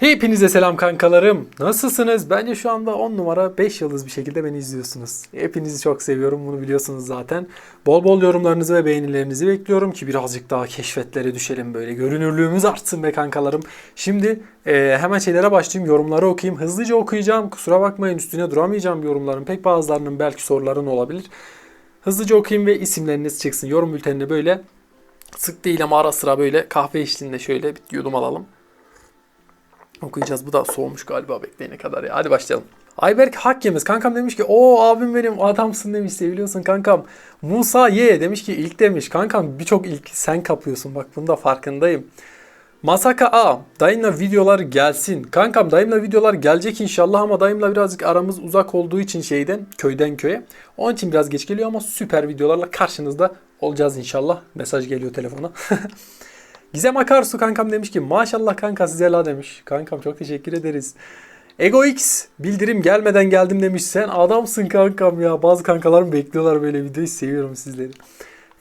Hepinize selam kankalarım. Nasılsınız? Bence şu anda 10 numara 5 yıldız bir şekilde beni izliyorsunuz. Hepinizi çok seviyorum. Bunu biliyorsunuz zaten. Bol bol yorumlarınızı ve beğenilerinizi bekliyorum ki birazcık daha keşfetlere düşelim böyle. Görünürlüğümüz artsın be kankalarım. Şimdi e, hemen şeylere başlayayım. Yorumları okuyayım. Hızlıca okuyacağım. Kusura bakmayın üstüne duramayacağım yorumların. Pek bazılarının belki soruların olabilir. Hızlıca okuyayım ve isimleriniz çıksın. Yorum bültenine böyle sık değil ama ara sıra böyle kahve eşliğinde şöyle bir yudum alalım. Okuyacağız. Bu da soğumuş galiba bekleyene kadar ya. Hadi başlayalım. Ayberk Hakkemiz kankam demiş ki o abim benim adamsın demiş seviliyorsun kankam. Musa Y demiş ki ilk demiş kankam birçok ilk sen kapıyorsun bak bunda farkındayım. Masaka A dayımla videolar gelsin. Kankam dayımla videolar gelecek inşallah ama dayımla birazcık aramız uzak olduğu için şeyden köyden köye. Onun için biraz geç geliyor ama süper videolarla karşınızda olacağız inşallah. Mesaj geliyor telefona. Gizem Akarsu kankam demiş ki maşallah kanka size la demiş. Kankam çok teşekkür ederiz. Ego X bildirim gelmeden geldim demiş. Sen adamsın kankam ya. Bazı kankalarım bekliyorlar böyle videoyu. Seviyorum sizleri.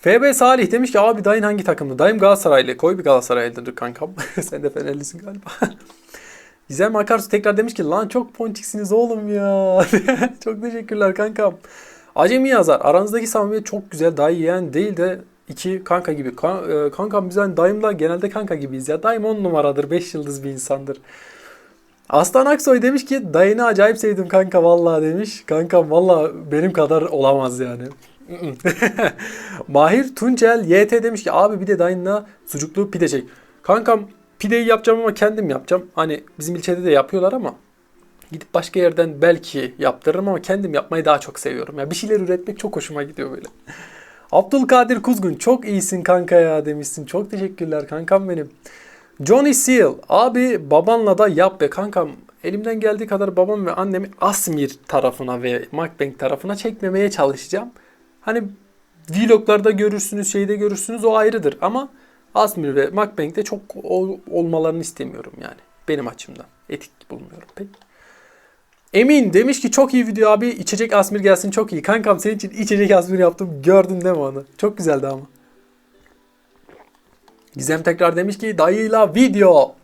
FB Salih demiş ki abi dayın hangi takımlı? Dayım Galatasaraylı. Koy bir Galatasaraylıdır kankam. Sen de Fenerlisin galiba. Gizem Akarsu tekrar demiş ki lan çok ponçiksiniz oğlum ya. çok teşekkürler kankam. Acemi yazar. Aranızdaki samimiyet çok güzel. Daha yiyen değil de iki kanka gibi. E, kankam biz hani dayımla genelde kanka gibiyiz ya. Dayım on numaradır. Beş yıldız bir insandır. Aslan Aksoy demiş ki dayını acayip sevdim kanka vallahi demiş. Kankam vallahi benim kadar olamaz yani. Mahir Tuncel YT demiş ki abi bir de dayınla sucuklu pide çek. Kankam pideyi yapacağım ama kendim yapacağım. Hani bizim ilçede de yapıyorlar ama gidip başka yerden belki yaptırırım ama kendim yapmayı daha çok seviyorum. Ya bir şeyler üretmek çok hoşuma gidiyor böyle. Abdülkadir Kuzgun çok iyisin kanka ya demişsin. Çok teşekkürler kankam benim. Johnny Seal abi babanla da yap be kankam. Elimden geldiği kadar babam ve annemi Asmir tarafına ve Macbank tarafına çekmemeye çalışacağım. Hani vloglarda görürsünüz, şeyde görürsünüz o ayrıdır ama Asmir ve Macbank'te çok olmalarını istemiyorum yani benim açımdan. Etik bulmuyorum pek. Emin demiş ki çok iyi video abi içecek Asmir gelsin çok iyi. Kankam senin için içecek Asmir yaptım gördün değil mi onu? Çok güzeldi ama. Gizem tekrar demiş ki dayıyla video.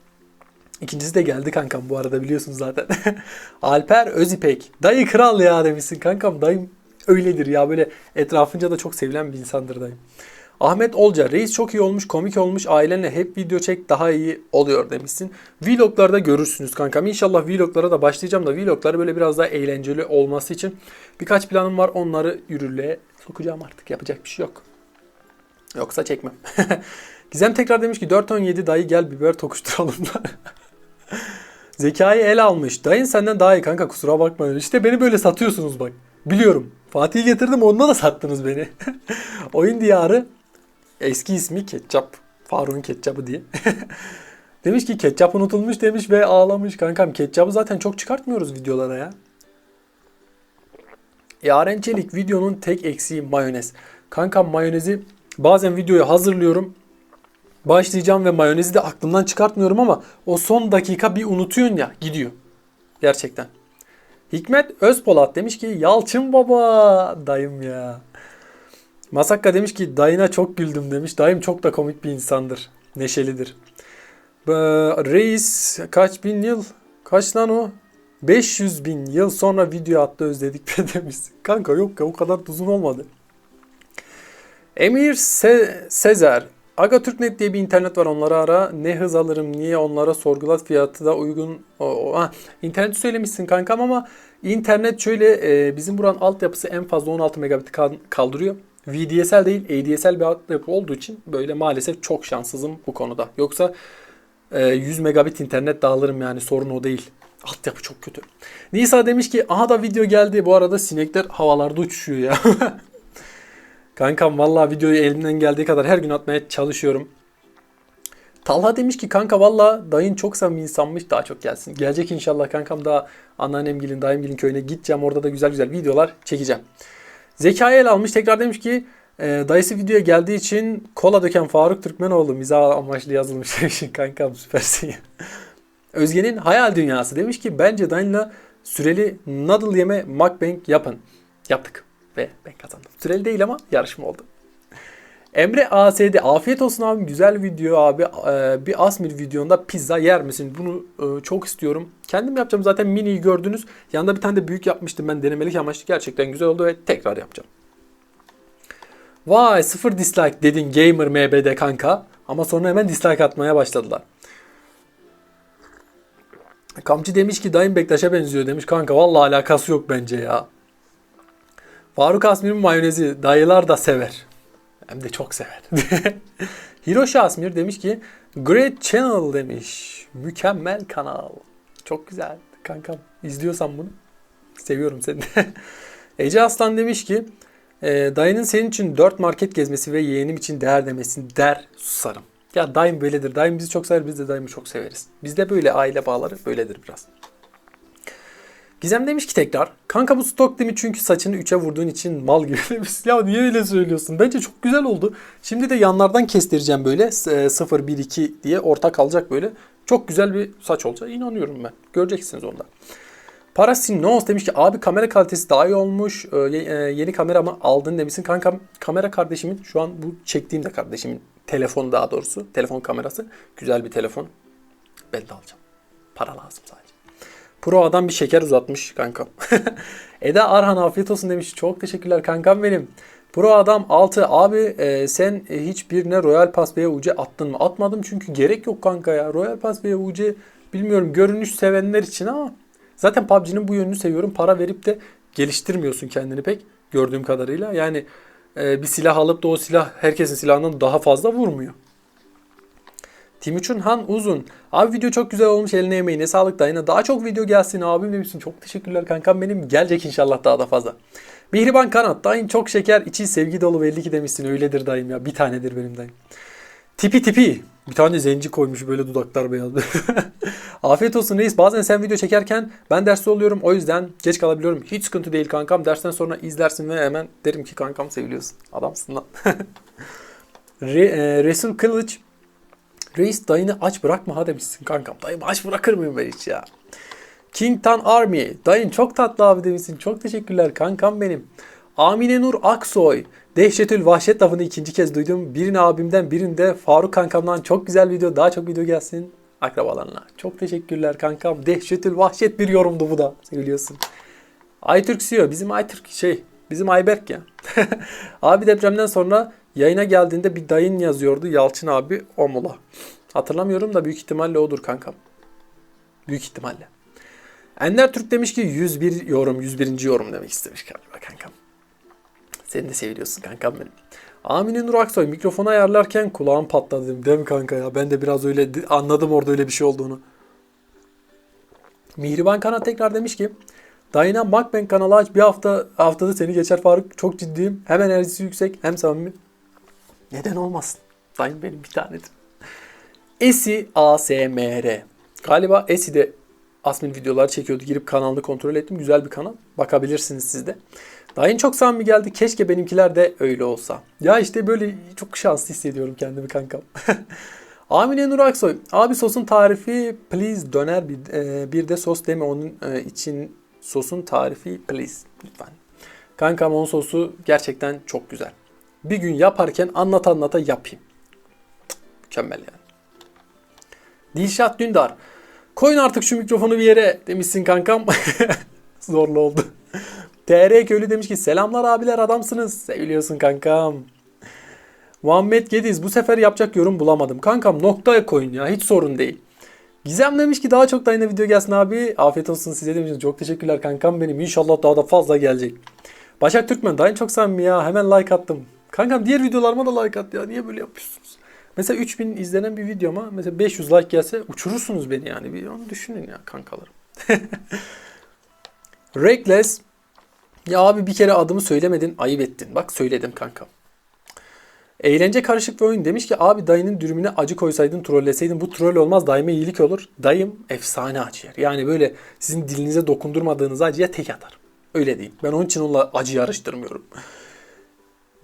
İkincisi de geldi kankam bu arada biliyorsunuz zaten. Alper Özipek. Dayı kral ya demişsin kankam. Dayım öyledir ya böyle etrafınca da çok sevilen bir insandır dayım. Ahmet Olca reis çok iyi olmuş komik olmuş ailenle hep video çek daha iyi oluyor demişsin. Vloglarda görürsünüz kankam. İnşallah vloglara da başlayacağım da vlogları böyle biraz daha eğlenceli olması için birkaç planım var. Onları yürürlüğe sokacağım artık yapacak bir şey yok. Yoksa çekmem. Gizem tekrar demiş ki 4.17 dayı gel biber tokuşturalım. Zekayı el almış. Dayın senden daha iyi kanka kusura bakma. İşte beni böyle satıyorsunuz bak. Biliyorum. Fatih'i getirdim onunla da sattınız beni. Oyun diyarı eski ismi Ketçap. Faruk'un Ketçap'ı diye. demiş ki ketçap unutulmuş demiş ve ağlamış. Kankam ketçapı zaten çok çıkartmıyoruz videolara ya. Yaren Çelik videonun tek eksiği mayonez. Kankam mayonezi bazen videoyu hazırlıyorum. Başlayacağım ve mayonezi de aklımdan çıkartmıyorum ama o son dakika bir unutuyorsun ya gidiyor. Gerçekten. Hikmet Özpolat demiş ki Yalçın baba dayım ya. Masakka demiş ki dayına çok güldüm demiş. Dayım çok da komik bir insandır. Neşelidir. Reis kaç bin yıl? Kaç lan o? 500 bin yıl sonra video attı özledik be demiş. Kanka yok ya o kadar uzun olmadı. Emir Se Sezer. Aga Türknet diye bir internet var onlara ara. Ne hız alırım niye onlara sorgulat fiyatı da uygun. O, o, interneti söylemişsin kankam ama internet şöyle e, bizim buranın altyapısı en fazla 16 megabit kaldırıyor. VDSL değil ADSL bir altyapı olduğu için böyle maalesef çok şanssızım bu konuda. Yoksa e, 100 megabit internet dağılırım yani sorun o değil. Altyapı çok kötü. Nisa demiş ki aha da video geldi. Bu arada sinekler havalarda uçuşuyor ya. Kankam vallahi videoyu elimden geldiği kadar her gün atmaya çalışıyorum. Talha demiş ki kanka valla dayın çok samimi insanmış daha çok gelsin. Gelecek inşallah kankam daha anneannemgilin dayımgilin köyüne gideceğim. Orada da güzel güzel videolar çekeceğim. Zekai el almış tekrar demiş ki e, dayısı videoya geldiği için kola döken Faruk Türkmenoğlu mizah amaçlı yazılmış demiş. kankam süpersin ya. Özge'nin hayal dünyası demiş ki bence dayınla süreli noodle yeme mukbang yapın. Yaptık ve ben kazandım. Süreli değil ama yarışma oldu. Emre ASD afiyet olsun abim güzel video abi Ee, bir Asmir videonda pizza yer misin? Bunu e, çok istiyorum. Kendim yapacağım zaten miniyi gördünüz. Yanında bir tane de büyük yapmıştım ben denemelik amaçlı gerçekten güzel oldu ve tekrar yapacağım. Vay sıfır dislike dedin gamer MBD kanka ama sonra hemen dislike atmaya başladılar. Kamçı demiş ki dayım Bektaş'a benziyor demiş. Kanka vallahi alakası yok bence ya. Faruk Asmir'in mayonezi dayılar da sever. Hem de çok sever. Hiroshi Asmir demiş ki Great Channel demiş. Mükemmel kanal. Çok güzel kankam. İzliyorsan bunu. Seviyorum seni. Ece Aslan demiş ki e, dayının senin için 4 market gezmesi ve yeğenim için değer demesini der susarım. Ya dayım böyledir. Dayım bizi çok sever. Biz de dayımı çok severiz. Bizde böyle aile bağları böyledir biraz. Gizem demiş ki tekrar. Kanka bu stok değil mi? Çünkü saçını 3'e vurduğun için mal gibi demiş. Ya niye öyle söylüyorsun? Bence çok güzel oldu. Şimdi de yanlardan kestireceğim böyle. 0, 1, 2 diye orta kalacak böyle. Çok güzel bir saç olacak. İnanıyorum ben. Göreceksiniz onda. Parasinos demiş ki abi kamera kalitesi daha iyi olmuş. Ee, e, yeni kameramı aldın demişsin. Kanka kamera kardeşimin şu an bu çektiğim de kardeşimin telefonu daha doğrusu. Telefon kamerası. Güzel bir telefon. Ben de alacağım. Para lazım sadece. Pro adam bir şeker uzatmış kankam. Eda Arhan afiyet olsun demiş. Çok teşekkürler kankam benim. Pro adam 6 abi e, sen e, hiçbirine Royal Pass veya UC attın mı? Atmadım çünkü gerek yok kanka ya. Royal Pass veya UC bilmiyorum görünüş sevenler için ama zaten PUBG'nin bu yönünü seviyorum. Para verip de geliştirmiyorsun kendini pek gördüğüm kadarıyla. Yani e, bir silah alıp da o silah herkesin silahından daha fazla vurmuyor. Timuçin Han Uzun. Abi video çok güzel olmuş eline emeğine sağlık dayına. Daha çok video gelsin abim demişsin. Çok teşekkürler kankam benim. Gelecek inşallah daha da fazla. Mihriban Kanat. Dayın çok şeker içi sevgi dolu belli ki demişsin. Öyledir dayım ya. Bir tanedir benim dayım. Tipi tipi. Bir tane zenci koymuş böyle dudaklar beyaz. Afiyet olsun reis. Bazen sen video çekerken ben derste oluyorum. O yüzden geç kalabiliyorum. Hiç sıkıntı değil kankam. Dersten sonra izlersin ve hemen derim ki kankam seviliyorsun. Adamsın lan. Re, e, Resul Kılıç Reis dayını aç bırakma ha demişsin kankam. Dayım aç bırakır mıyım ben hiç ya? King Tan Army. Dayın çok tatlı abi demişsin. Çok teşekkürler kankam benim. Amine Nur Aksoy. Dehşetül Vahşet lafını ikinci kez duydum. Birini abimden birinde Faruk kankamdan çok güzel video. Daha çok video gelsin akrabalarına. Çok teşekkürler kankam. Dehşetül Vahşet bir yorumdu bu da. Seviliyorsun. Aytürk CEO. Bizim Aytürk şey. Bizim Ayberk ya. abi depremden sonra yayına geldiğinde bir dayın yazıyordu. Yalçın abi Omula. Hatırlamıyorum da büyük ihtimalle odur kankam. Büyük ihtimalle. Ender Türk demiş ki 101 yorum, 101. yorum demek istemiş galiba kankam. Seni de seviliyorsun kankam benim. Amine Nur Aksoy mikrofonu ayarlarken kulağım patladı mi kanka ya? Ben de biraz öyle anladım orada öyle bir şey olduğunu. Mihriban Kanat tekrar demiş ki Dayına Macbank kanalı aç bir hafta haftada seni geçer Faruk. Çok ciddiyim. Hem enerjisi yüksek hem samimi. Neden olmasın? Dayım benim bir tanedir. Esi ASMR. Galiba Esi de Asmin videolar çekiyordu. Girip kanalını kontrol ettim. Güzel bir kanal. Bakabilirsiniz siz de. Dayın çok samimi geldi. Keşke benimkiler de öyle olsa. Ya işte böyle çok şanslı hissediyorum kendimi kankam. Amine Nur Aksoy. Abi sosun tarifi please döner bir, e, bir de sos deme onun e, için sosun tarifi please lütfen. Kankam onun sosu gerçekten çok güzel. Bir gün yaparken anlat anlata yapayım. Mükemmel yani. Dilşat Dündar. Koyun artık şu mikrofonu bir yere demişsin kankam. Zorlu oldu. TR Köylü demiş ki selamlar abiler adamsınız. Seviliyorsun kankam. Muhammed Gediz bu sefer yapacak yorum bulamadım. Kankam noktaya koyun ya hiç sorun değil. Gizem demiş ki daha çok da yine video gelsin abi. Afiyet olsun size demişsiniz. Çok teşekkürler kankam benim. İnşallah daha da fazla gelecek. Başak Türkmen dayın çok samimi ya. Hemen like attım. Kankam diğer videolarıma da like at ya. Niye böyle yapıyorsunuz? Mesela 3000 izlenen bir videoma mesela 500 like gelse uçurursunuz beni yani. Bir onu düşünün ya kankalarım. Reckless. Ya abi bir kere adımı söylemedin ayıp ettin. Bak söyledim kankam. Eğlence karışık bir oyun demiş ki abi dayının dürümüne acı koysaydın trolleseydin bu troll olmaz dayıma iyilik olur. Dayım efsane acı. Yani böyle sizin dilinize dokundurmadığınız acıya tek atar. Öyle değil. Ben onun için onunla acı yarıştırmıyorum.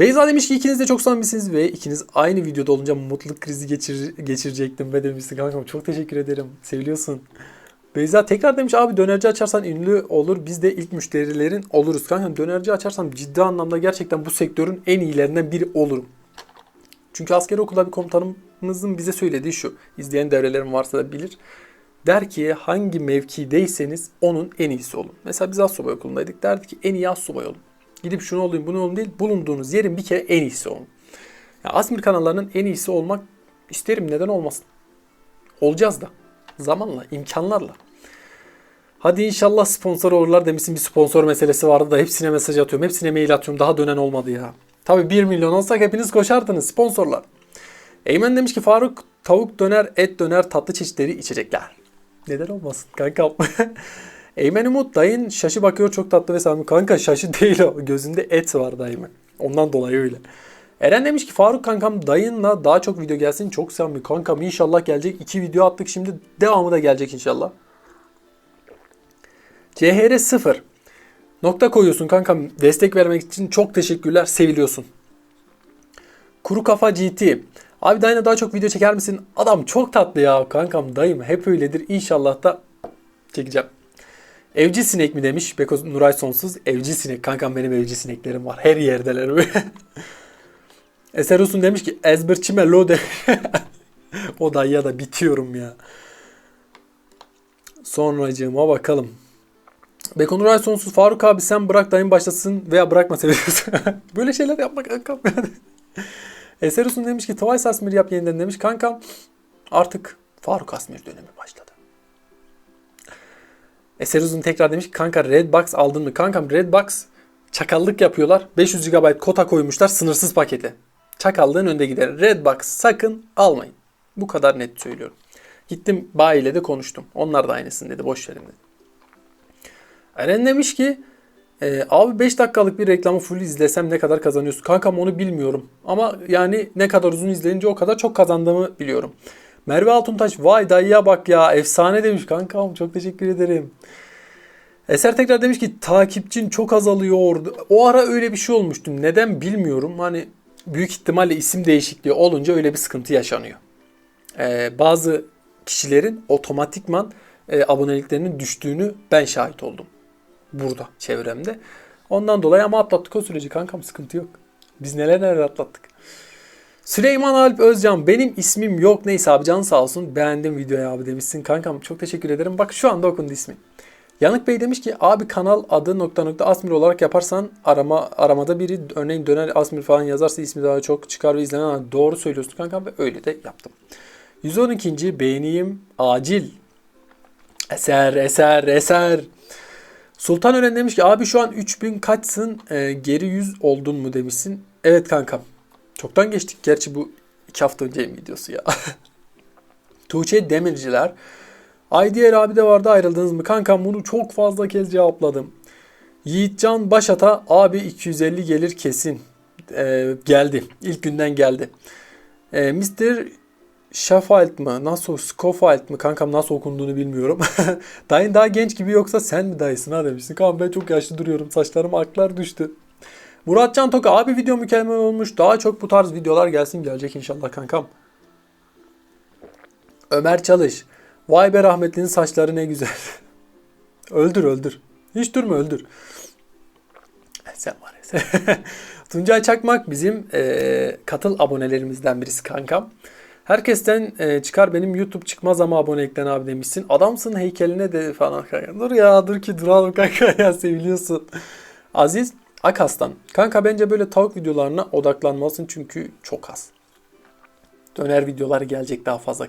Beyza demiş ki ikiniz de çok samimisiniz ve ikiniz aynı videoda olunca mutluluk krizi geçir, geçirecektim be demişsin kankam. Çok teşekkür ederim. Seviliyorsun. Beyza tekrar demiş abi dönerci açarsan ünlü olur. Biz de ilk müşterilerin oluruz. Kankam dönerci açarsam ciddi anlamda gerçekten bu sektörün en iyilerinden biri olurum. Çünkü askeri okulda bir komutanımızın bize söylediği şu. İzleyen devrelerim varsa da bilir. Der ki hangi mevkideyseniz onun en iyisi olun. Mesela biz Assubay okulundaydık. Derdi ki en iyi Assubay olun. Gidip şunu olayım bunu olayım değil. Bulunduğunuz yerin bir kere en iyisi olun. Ya Asmir kanallarının en iyisi olmak isterim. Neden olmasın? Olacağız da. Zamanla, imkanlarla. Hadi inşallah sponsor olurlar demişsin bir sponsor meselesi vardı da hepsine mesaj atıyorum. Hepsine mail atıyorum. Daha dönen olmadı ya. Tabii 1 milyon olsak hepiniz koşardınız sponsorlar. Eymen demiş ki Faruk tavuk döner, et döner, tatlı çeşitleri içecekler. Neden olmasın kankam? Eymen Umut dayın şaşı bakıyor çok tatlı ve samimi. Kanka şaşı değil o. Gözünde et var dayımın. Ondan dolayı öyle. Eren demiş ki Faruk kankam dayınla daha çok video gelsin. Çok samimi kankam inşallah gelecek. İki video attık şimdi devamı da gelecek inşallah. CHR 0. Nokta koyuyorsun kankam. Destek vermek için çok teşekkürler. Seviliyorsun. Kuru Kafa GT. Abi dayına daha çok video çeker misin? Adam çok tatlı ya kankam dayım. Hep öyledir. İnşallah da çekeceğim. Evcil sinek mi demiş Beko Nuray Sonsuz. Evcil sinek. Kankam benim evcil sineklerim var. Her yerdeler. Eser Usun demiş ki ezberçime lo de. o dayıya da bitiyorum ya. Sonracığıma bakalım. Beko Nuray Sonsuz. Faruk abi sen bırak dayın başlasın veya bırakma seviyorsun. Böyle şeyler yapmak kankam. Eser Usun demiş ki Twice Asmir yap yeniden demiş. Kankam artık Faruk Asmir dönemi başladı. Eser Uzun tekrar demiş ki kanka Redbox aldın mı? Kankam Redbox çakallık yapıyorlar. 500 GB kota koymuşlar sınırsız paketi. Çakallığın önde gider. Redbox sakın almayın. Bu kadar net söylüyorum. Gittim bayi ile de konuştum. Onlar da aynısını dedi. Boş verin dedi. Eren demiş ki e, abi 5 dakikalık bir reklamı full izlesem ne kadar kazanıyorsun? Kankam onu bilmiyorum. Ama yani ne kadar uzun izleyince o kadar çok kazandığımı biliyorum. Merve Altuntaş vay dayıya bak ya efsane demiş kankam çok teşekkür ederim. Eser tekrar demiş ki takipçin çok azalıyor. O ara öyle bir şey olmuştu. Neden bilmiyorum. Hani büyük ihtimalle isim değişikliği olunca öyle bir sıkıntı yaşanıyor. Ee, bazı kişilerin otomatikman e, aboneliklerinin düştüğünü ben şahit oldum. Burada çevremde. Ondan dolayı ama atlattık o süreci kankam sıkıntı yok. Biz neler neler atlattık. Süleyman Alp Özcan benim ismim yok neyse abi can sağ olsun beğendim videoyu abi demişsin kankam çok teşekkür ederim bak şu anda okundu ismi. Yanık Bey demiş ki abi kanal adı nokta nokta Asmir olarak yaparsan arama aramada biri örneğin döner Asmir falan yazarsa ismi daha çok çıkar ve izlenen doğru söylüyorsun kankam ve öyle de yaptım. 112. beğeneyim acil. Eser eser eser. Sultan Ören demiş ki abi şu an 3000 kaçsın e, geri 100 oldun mu demişsin. Evet kankam Çoktan geçtik gerçi bu iki hafta önceyim videosu ya. Tuğçe Demirciler. Aydiyer abi de vardı ayrıldınız mı? Kankam bunu çok fazla kez cevapladım. Yiğitcan Başata abi 250 gelir kesin. Ee, geldi. İlk günden geldi. Ee, Mr. Sheffield mı? Nasıl? Scofield mı? Kankam nasıl okunduğunu bilmiyorum. Dayın daha genç gibi yoksa sen mi dayısın ha demişsin. Kankam ben çok yaşlı duruyorum. Saçlarım aklar düştü. Muratcan Toka abi video mükemmel olmuş. Daha çok bu tarz videolar gelsin gelecek inşallah kankam. Ömer Çalış. Vay be rahmetlinin saçları ne güzel. öldür öldür. Hiç durma öldür. Sen var ya sen. Tuncay Çakmak bizim e, katıl abonelerimizden birisi kankam. Herkesten e, çıkar benim YouTube çıkmaz ama abonelikten abi demişsin. Adamsın heykeline de falan kanka. Dur ya dur ki duralım kanka ya seviliyorsun. Aziz Akas'tan. Kanka bence böyle tavuk videolarına odaklanmalısın çünkü çok az. Döner videoları gelecek daha fazla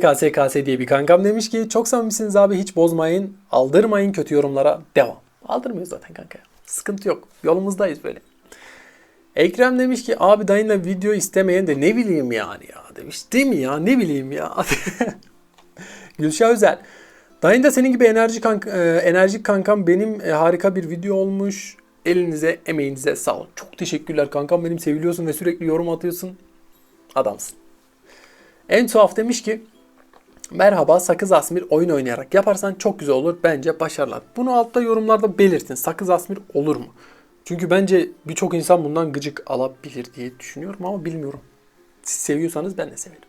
KS KS diye bir kankam demiş ki çok samimisiniz abi hiç bozmayın. Aldırmayın kötü yorumlara. Devam. Aldırmıyoruz zaten kanka. Sıkıntı yok. Yolumuzdayız böyle. Ekrem demiş ki abi dayınla video istemeyen de ne bileyim yani ya demiş. Değil mi ya ne bileyim ya. Gülşah Özel. Dayın da senin gibi enerji kank e, enerjik kankam benim e, harika bir video olmuş. Elinize, emeğinize sağlık. Çok teşekkürler kankam benim seviliyorsun ve sürekli yorum atıyorsun. Adamsın. En tuhaf demiş ki Merhaba Sakız Asmir oyun oynayarak yaparsan çok güzel olur. Bence başarılar. Bunu altta yorumlarda belirtin. Sakız Asmir olur mu? Çünkü bence birçok insan bundan gıcık alabilir diye düşünüyorum ama bilmiyorum. Siz seviyorsanız ben de severim.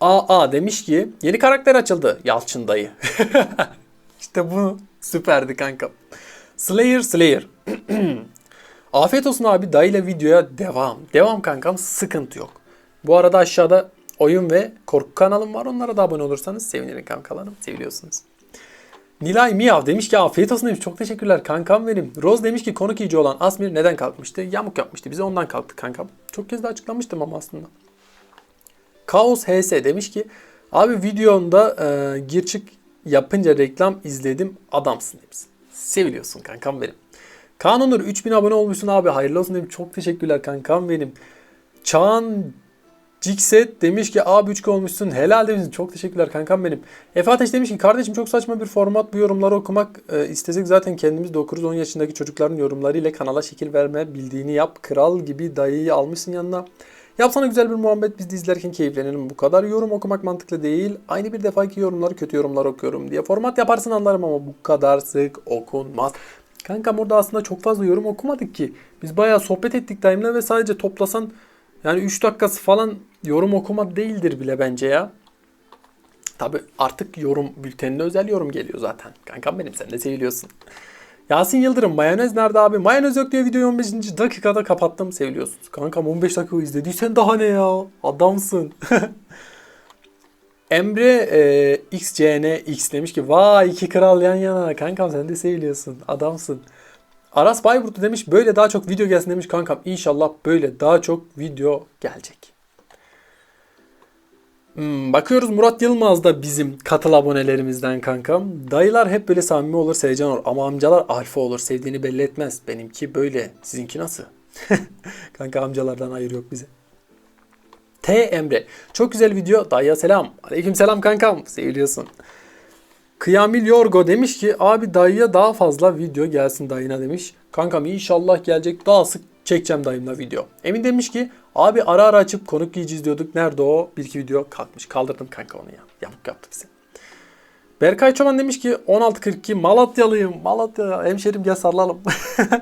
AA demiş ki yeni karakter açıldı. Yalçın dayı. İşte bu süperdi kanka. Slayer Slayer. Afiyet olsun abi dayıyla videoya devam. Devam kankam sıkıntı yok. Bu arada aşağıda oyun ve korku kanalım var. Onlara da abone olursanız sevinirim kankalarım. Seviliyorsunuz. Nilay Miyav demiş ki afiyet olsun demiş. Çok teşekkürler kankam benim. Rose demiş ki konuk iyici olan Asmir neden kalkmıştı? Yamuk yapmıştı. Bize ondan kalktı kankam. Çok kez de açıklamıştım ama aslında. Kaos HS demiş ki abi videonda e, gir çık yapınca reklam izledim adamsın demiş. Seviliyorsun kankam benim. Kaan Onur 3000 abone olmuşsun abi hayırlı olsun demiş. Çok teşekkürler kankam benim. Çağan Cikset demiş ki abi 3 olmuşsun helal demişsin. Çok teşekkürler kankam benim. Efe Ateş demiş ki kardeşim çok saçma bir format bu yorumları okumak e, istesek zaten kendimiz de okuruz. 10 yaşındaki çocukların yorumlarıyla kanala şekil verme bildiğini yap. Kral gibi dayıyı almışsın yanına. Yapsana güzel bir muhabbet biz de izlerken keyiflenelim. Bu kadar yorum okumak mantıklı değil. Aynı bir defaki yorumları kötü yorumlar okuyorum diye format yaparsın anlarım ama bu kadar sık okunmaz. Kankam orada aslında çok fazla yorum okumadık ki. Biz bayağı sohbet ettik Daim'le ve sadece toplasan yani 3 dakikası falan yorum okuma değildir bile bence ya. Tabi artık yorum bülteninde özel yorum geliyor zaten. Kankam benim sen de seviliyorsun. Yasin Yıldırım mayonez nerede abi? Mayonez yok diye videoyu 15. dakikada kapattım seviliyorsunuz. Kankam 15 dakika izlediysen daha ne ya? Adamsın. Emre e, XCNX demiş ki vay iki kral yan yana. Kankam sen de seviliyorsun. Adamsın. Aras Bayburtlu demiş böyle daha çok video gelsin demiş kankam. İnşallah böyle daha çok video gelecek. Hmm, bakıyoruz Murat Yılmaz da bizim katıl abonelerimizden kankam. Dayılar hep böyle samimi olur, sevecen olur. Ama amcalar alfa olur, sevdiğini belli etmez. Benimki böyle. Sizinki nasıl? Kanka amcalardan hayır yok bize. T Emre. Çok güzel video. Dayıya selam. Aleyküm selam kankam. Seviliyorsun. Kıyamil Yorgo demiş ki abi dayıya daha fazla video gelsin dayına demiş. Kankam inşallah gelecek daha sık çekeceğim dayımla video. Emin demiş ki abi ara ara açıp konuk giyici izliyorduk. Nerede o? Bir iki video kalkmış. Kaldırdım kanka onu ya. Yamuk yaptı bize. Berkay Çoban demiş ki 16.42 Malatyalıyım. Malatya hemşerim gel sarılalım.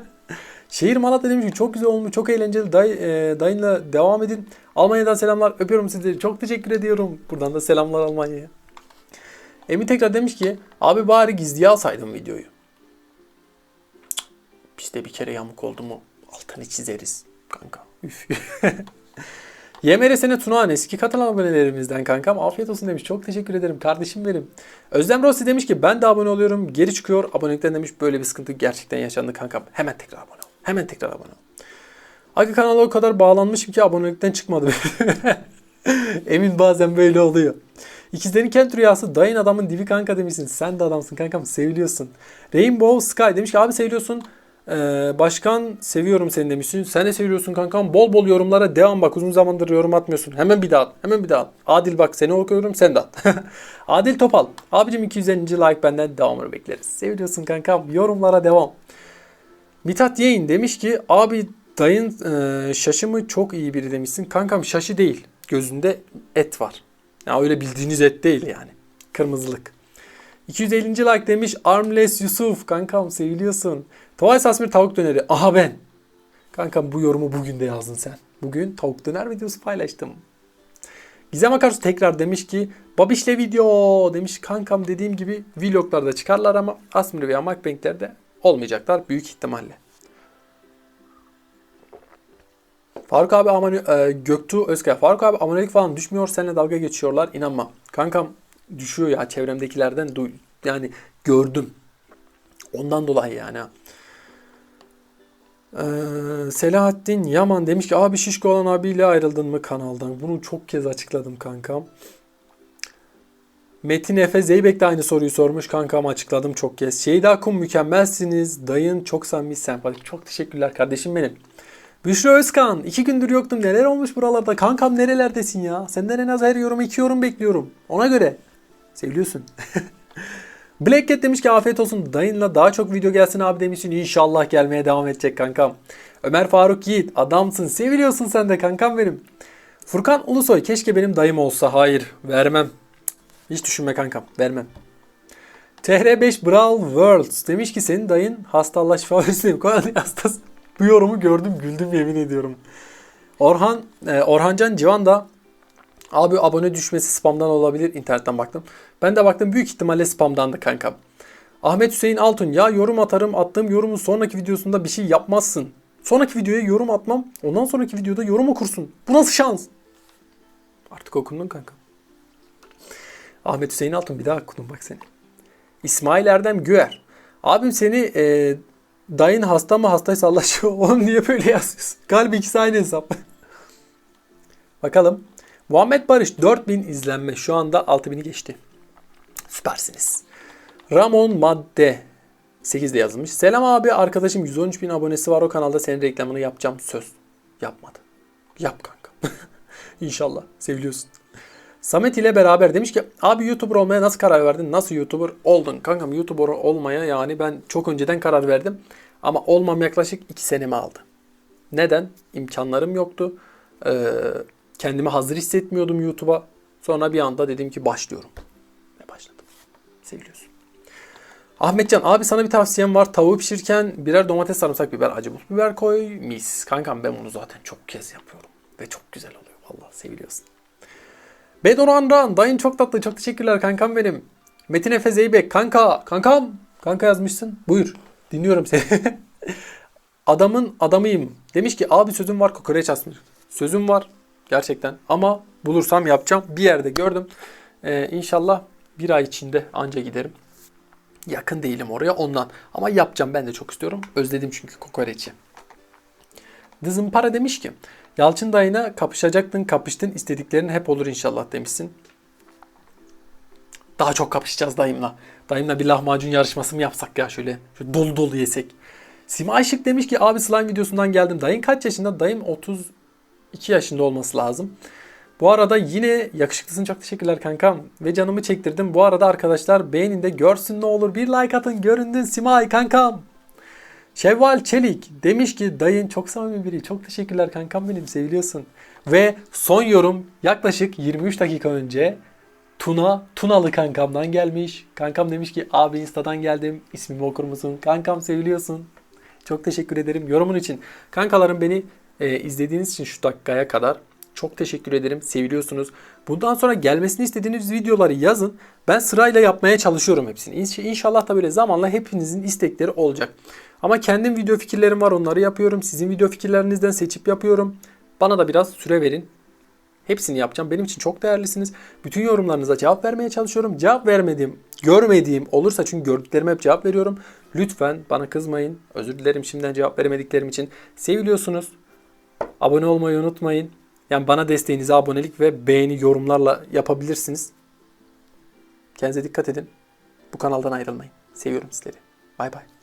Şehir Malatya demiş ki çok güzel olmuş, çok eğlenceli. Day, e, dayınla devam edin. Almanya'dan selamlar. Öpüyorum sizi. Çok teşekkür ediyorum. Buradan da selamlar Almanya'ya. Emin tekrar demiş ki abi bari gizliye alsaydım videoyu. Biz de bir kere yamuk oldu mu altını çizeriz kanka. Üf. Yemere sene Tunağan eski katılan abonelerimizden kankam. Afiyet olsun demiş. Çok teşekkür ederim kardeşim benim. Özlem Rossi demiş ki ben de abone oluyorum. Geri çıkıyor. Abonelikten demiş böyle bir sıkıntı gerçekten yaşandı kankam. Hemen tekrar abone ol. Hemen tekrar abone ol. Aga kanala o kadar bağlanmışım ki abonelikten çıkmadı. Emin bazen böyle oluyor. İkizlerin kent rüyası dayın adamın divi kanka demişsin. Sen de adamsın kankam seviliyorsun. Rainbow Sky demiş ki abi seviliyorsun. Ee, başkan seviyorum seni demişsin. Sen de seviyorsun kankam. Bol bol yorumlara devam bak. Uzun zamandır yorum atmıyorsun. Hemen bir daha at. Hemen bir daha at. Adil bak seni okuyorum sen de at. Adil Topal. Abicim 250. like benden devamını bekleriz. Seviyorsun kankam. Yorumlara devam. Mithat Yayın demiş ki abi dayın e, şaşı çok iyi biri demişsin. Kankam şaşı değil. Gözünde et var. Ya öyle bildiğiniz et değil yani. Kırmızılık. 250. like demiş Armless Yusuf. Kankam seviliyorsun. Twice Asmir tavuk döneri. Aha ben. Kankam bu yorumu bugün de yazdın sen. Bugün tavuk döner videosu paylaştım. Gizem Akarsu tekrar demiş ki Babiş'le video demiş. Kankam dediğim gibi vloglarda çıkarlar ama Asmir veya Macbank'lerde olmayacaklar büyük ihtimalle. Faruk abi aman e, Göktuğ Özkaya. Faruk abi abonelik falan düşmüyor seninle dalga geçiyorlar. İnanma. Kankam düşüyor ya çevremdekilerden duy yani gördüm. Ondan dolayı yani. Ee, Selahattin Yaman demiş ki abi şişko olan abiyle ayrıldın mı kanaldan? Bunu çok kez açıkladım kankam. Metin Efe Zeybek de aynı soruyu sormuş kankam açıkladım çok kez. Şeyda Kum mükemmelsiniz. Dayın çok samimi sempatik. Çok teşekkürler kardeşim benim. Büşra Özkan. iki gündür yoktum. Neler olmuş buralarda? Kankam nerelerdesin ya? Senden en az her yorum iki yorum bekliyorum. Ona göre. Seviliyorsun. Black Cat demiş ki afiyet olsun. Dayınla daha çok video gelsin abi demişsin. İnşallah gelmeye devam edecek kankam. Ömer Faruk Yiğit. Adamsın. Seviliyorsun sen de kankam benim. Furkan Ulusoy. Keşke benim dayım olsa. Hayır. Vermem. Hiç düşünme kankam. Vermem. TR5 Brawl Worlds demiş ki senin dayın hastalığa şifa versin. hastası. Bu yorumu gördüm güldüm yemin ediyorum. Orhan e, Orhancan Civan da abi abone düşmesi spamdan olabilir internetten baktım. Ben de baktım büyük ihtimalle spamdandı kankam. Ahmet Hüseyin Altun ya yorum atarım attığım yorumun sonraki videosunda bir şey yapmazsın. Sonraki videoya yorum atmam. Ondan sonraki videoda yorum okursun. Bu nasıl şans? Artık okundun kanka. Ahmet Hüseyin Altun bir daha okudum bak seni. İsmail Erdem Güer. Abim seni e, dayın hasta mı hastaysa Allah aşkına oğlum niye böyle yazıyorsun? Galiba ikisi aynı hesap. Bakalım. Muhammed Barış 4000 izlenme. Şu anda 6000'i geçti. Süpersiniz. Ramon Madde 8'de yazılmış. Selam abi arkadaşım 113 bin abonesi var o kanalda senin reklamını yapacağım söz. Yapmadı. Yap kanka. İnşallah. Seviliyorsun. Samet ile beraber demiş ki abi YouTuber olmaya nasıl karar verdin? Nasıl YouTuber oldun? Kankam YouTuber olmaya yani ben çok önceden karar verdim. Ama olmam yaklaşık 2 senemi aldı. Neden? İmkanlarım yoktu. Ee, kendimi hazır hissetmiyordum YouTube'a. Sonra bir anda dedim ki başlıyorum. Ve başladım. Seviliyorsun. Ahmetcan abi sana bir tavsiyem var. Tavuğu pişirirken birer domates, sarımsak, biber, acı buz biber koy. Mis. Kankam ben bunu zaten çok kez yapıyorum. Ve çok güzel oluyor. Vallahi seviliyorsun. Bedor Anran. Dayın çok tatlı. Çok teşekkürler kankam benim. Metin Efe Zeybek. Kanka. Kankam. Kanka yazmışsın. Buyur. Dinliyorum seni. Adamın adamıyım. Demiş ki abi sözüm var kokoreç asmır. Sözüm var. Gerçekten. Ama bulursam yapacağım. Bir yerde gördüm. Ee, inşallah bir ay içinde anca giderim. Yakın değilim oraya ondan. Ama yapacağım ben de çok istiyorum. Özledim çünkü kokoreçi. Dızımpara demiş ki Yalçın dayına kapışacaktın kapıştın istediklerin hep olur inşallah demişsin. Daha çok kapışacağız dayımla. Dayımla bir lahmacun yarışması mı yapsak ya şöyle, şöyle dolu dolu yesek. Sima Aşık demiş ki abi slime videosundan geldim. Dayın kaç yaşında? Dayım 32 yaşında olması lazım. Bu arada yine yakışıklısın çok teşekkürler kankam. Ve canımı çektirdim. Bu arada arkadaşlar beğenin de görsün ne olur. Bir like atın göründün Simay kankam. Şevval Çelik demiş ki dayın çok samimi biri. Çok teşekkürler kankam benim seviliyorsun. Ve son yorum yaklaşık 23 dakika önce Tuna, Tunalı kankamdan gelmiş. Kankam demiş ki abi Insta'dan geldim. İsmimi okur musun? Kankam seviliyorsun. Çok teşekkür ederim yorumun için. Kankalarım beni e, izlediğiniz için şu dakikaya kadar çok teşekkür ederim. Seviliyorsunuz. Bundan sonra gelmesini istediğiniz videoları yazın. Ben sırayla yapmaya çalışıyorum hepsini. İnş- İnşallah da böyle zamanla hepinizin istekleri olacak. Ama kendim video fikirlerim var onları yapıyorum. Sizin video fikirlerinizden seçip yapıyorum. Bana da biraz süre verin. Hepsini yapacağım. Benim için çok değerlisiniz. Bütün yorumlarınıza cevap vermeye çalışıyorum. Cevap vermediğim, görmediğim olursa çünkü gördüklerime hep cevap veriyorum. Lütfen bana kızmayın. Özür dilerim şimdiden cevap veremediklerim için. Seviliyorsunuz. Abone olmayı unutmayın. Yani bana desteğinizi abonelik ve beğeni yorumlarla yapabilirsiniz. Kendinize dikkat edin. Bu kanaldan ayrılmayın. Seviyorum sizleri. Bay bay.